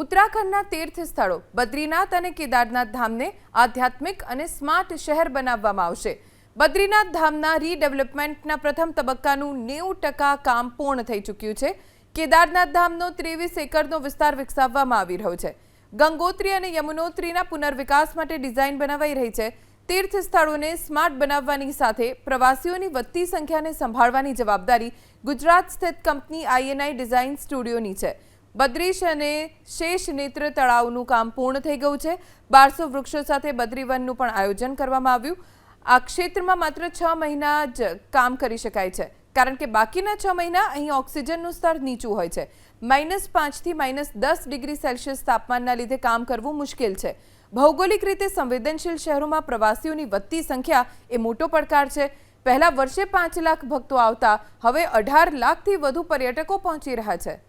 ઉત્તરાખંડના તીર્થ સ્થળો બદ્રીનાથ અને કેદારનાથ ધામને આધ્યાત્મિક અને સ્માર્ટ શહેર બનાવવામાં આવશે. બદ્રીનાથ ધામના રીડેવલપમેન્ટના પ્રથમ તબક્કાનું નેવું ટકા કામ પૂર્ણ થઈ ચૂક્યું છે. કેદારનાથ ધામનો ત્રેવીસ એકરનો વિસ્તાર વિકસાવવામાં આવી રહ્યો છે. ગંગોત્રી અને યમુનોત્રીના પુનર્વિકાસ માટે ડિઝાઇન બનાવાઈ રહી છે. તીર્થ સ્થળોને સ્માર્ટ બનાવવાની સાથે પ્રવાસીઓની વધતી સંખ્યાને સંભાળવાની જવાબદારી ગુજરાત સ્થિત કંપની આઈએનઆઈ ડિઝાઇન સ્ટુડિયોની છે. બદ્રીશ અને શેષ નેત્ર તળાવનું કામ પૂર્ણ થઈ ગયું છે. બારસો વૃક્ષો સાથે બદ્રીવનનું પણ આયોજન કરવામાં આવ્યું. આ ક્ષેત્રમાં માત્ર છ મહિના જ કામ કરી શકાય છે. કારણ કે બાકીના છ મહિના અહીં ઓક્સિજનનું સ્તર નીચું હોય છે. માઇનસ પાંચથી માઇનસ દસ ડિગ્રી સેલ્સિયસ તાપમાનના લીધે કામ કરવું મુશ્કેલ છે. ભૌગોલિક રીતે સંવેદનશીલ શહેરોમાં પ્રવાસીઓની વધતી સંખ્યા એ મોટો પડકાર છે. પહેલા વર્ષે પાંચ લાખ ભક્તો આવતા, હવે અઢાર લાખથી વધુ પર્યટકો પહોંચી રહ્યા છે.